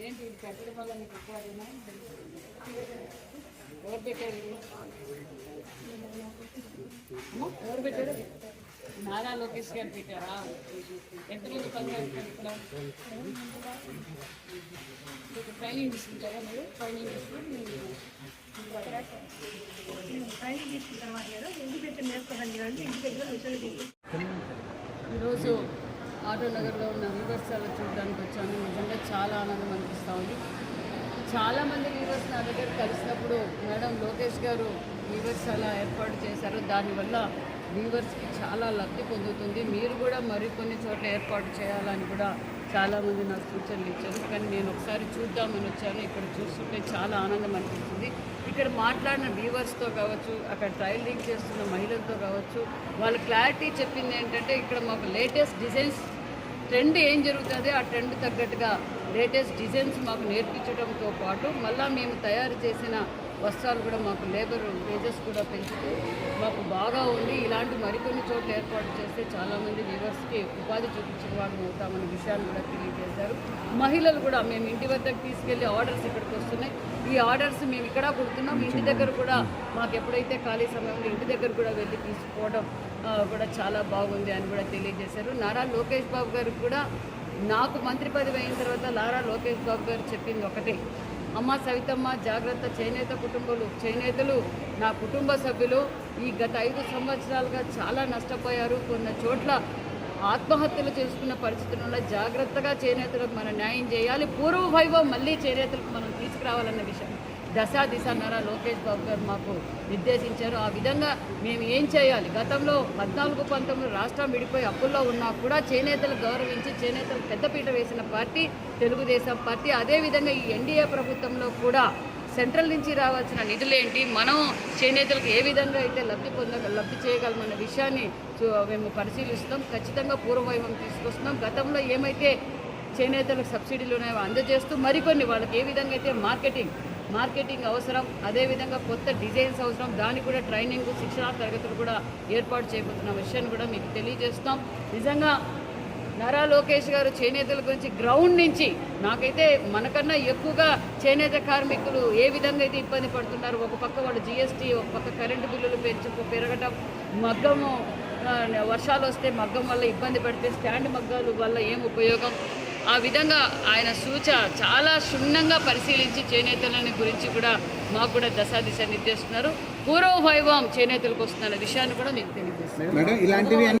ఏంటి? పెట్టడం వల్ల నీకు ఎవరు పెట్టారు ఎవరు పెట్టారు? నారా లోకేష్ గారు పెట్టారా? ఎంతమంది పనిచేస్తారు ఇక్కడ? ట్రైనింగ్ తీసుకుంటారా మీరు? ట్రైనింగ్ తీసుకుని ట్రైనింగ్ తీసుకుంటాం గారు ఇంటి ఇంటి దగ్గర ఈరోజు ఆటో నగర్లో ఉన్న అలా చూడడానికి వచ్చాను. నిజంగా చాలా ఆనందం అనిపిస్తూ ఉంది. చాలామంది వ్యూవర్స్ నా దగ్గర కలిసినప్పుడు మేడం లోకేష్ గారు వ్యూవర్స్ అలా ఏర్పాటు చేశారు. దానివల్ల వ్యూవర్స్కి చాలా లబ్ధి పొందుతుంది. మీరు కూడా మరికొన్ని చోట్ల ఏర్పాటు చేయాలని కూడా చాలామంది నాకు సూచనలు ఇచ్చారు. కానీ నేను ఒకసారి చూద్దామని వచ్చాను. ఇక్కడ చూస్తుంటే చాలా ఆనందం అనిపిస్తుంది. ఇక్కడ మాట్లాడిన వ్యూవర్స్తో కావచ్చు అక్కడ ట్రయల్ లీక్ చేస్తున్న మహిళలతో కావచ్చు వాళ్ళ క్లారిటీ చెప్పింది ఏంటంటే ఇక్కడ మాకు లేటెస్ట్ డిజైన్స్ ట్రెండ్ ఏం జరుగుతుంది ఆ ట్రెండ్ తగ్గట్టుగా లేటెస్ట్ డిజైన్స్ మాకు నేర్పించడంతో పాటు మళ్ళీ మేము తయారు చేసిన వస్త్రాలు కూడా మాకు లేబర్ వేజెస్ కూడా పెంచుతూ మాకు బాగా ఉండి ఇలాంటి మరికొన్ని చోట్ల ఏర్పాటు చేస్తే చాలామంది వ్యూవర్స్కి ఉపాధి చూపించిన వాళ్ళు అవుతామనే విషయాన్ని కూడా తెలియజేశారు. మహిళలు కూడా మేము ఇంటి వద్దకు తీసుకెళ్ళి ఆర్డర్స్ ఇక్కడికి వస్తున్నాయి. ఈ ఆర్డర్స్ మేము ఇక్కడ కుడుతున్నాం. ఇంటి దగ్గర కూడా మాకు ఎప్పుడైతే ఖాళీ సమయంలో ఇంటి దగ్గర కూడా వెళ్ళి తీసుకోవడం కూడా చాలా బాగుంది అని కూడా తెలియజేశారు. నారా లోకేష్ బాబు గారికి కూడా నాకు మంత్రి పదవి అయిన తర్వాత నారా లోకేష్ బాబు గారు చెప్పింది ఒకటే. అమ్మ సవితమ్మ జాగ్రత్త చేనేత కుటుంబాలు చేనేతలు నా కుటుంబ సభ్యులు. ఈ గత ఐదు సంవత్సరాలుగా చాలా నష్టపోయారు. కొన్ని చోట్ల ఆత్మహత్యలు చేసుకున్న పరిస్థితుల్లో జాగ్రత్తగా చేనేతలకు మనం న్యాయం చేయాలి. పూర్వ వైభవం మళ్ళీ చేనేతలకు మనం తీసుకురావాలన్న విషయం. దశ దిశ నర లోకేష్ బాబు గారు మాకు నిర్దేశించారు. ఆ విధంగా మేము ఏం చేయాలి? గతంలో పద్నాలుగు పంతొమ్మిది రాష్ట్రం విడిపోయి అప్పుల్లో ఉన్నా కూడా చేనేతలు గౌరవించి చేనేతలు పెద్దపీట వేసిన పార్టీ తెలుగుదేశం పార్టీ. అదేవిధంగా ఈ ఎన్డీఏ ప్రభుత్వంలో కూడా సెంట్రల్ నుంచి రావాల్సిన నిధులేంటి? మనం చేనేతలకు ఏ విధంగా అయితే లబ్ధి పొంద లబ్ధి చేయగలమన్న విషయాన్ని చూ- మేము పరిశీలిస్తాం ఖచ్చితంగా పూర్వవైభవం తీసుకొస్తున్నాం. గతంలో ఏమైతే చేనేతలకు సబ్సిడీలు ఉన్నాయో అందజేస్తూ మరికొన్ని వాళ్ళకి ఏ విధంగా అయితే మార్కెటింగ్ మార్కెటింగ్ అవసరం అదేవిధంగా కొత్త డిజైన్స్ అవసరం దానికి కూడా ట్రైనింగ్ శిక్షణా తరగతులు కూడా ఏర్పాటు చేయబోతున్న. విషయాన్ని కూడా మీకు తెలియజేస్తాం. నిజంగా నారా లోకేష్ గారు చేనేతల గురించి గ్రౌండ్ నుంచి నాకైతే మనకన్నా ఎక్కువగా చేనేత కార్మికులు ఏ విధంగా అయితే ఇబ్బంది పడుతున్నారు ఒక పక్క వాళ్ళు జిఎస్టీ ఒక పక్క కరెంటు బిల్లులు పెంచు పెరగటం మగ్గము వర్షాలు వస్తే మగ్గం వల్ల ఇబ్బంది పడితే స్టాండ్ మగ్గాలు వల్ల ఏం ఉపయోగం? ఆ విధంగా ఆయన సూచ చాలా క్షుణ్ణంగా పరిశీలించి చేనేతలని గురించి కూడా మాకు కూడా దశా దిశ నిర్దేశిస్తున్నారు. పూర్వ వైభవం చేనేతలకు వస్తున్న విషయాన్ని కూడా మీకు తెలియజేస్తున్నారు ఇలాంటివి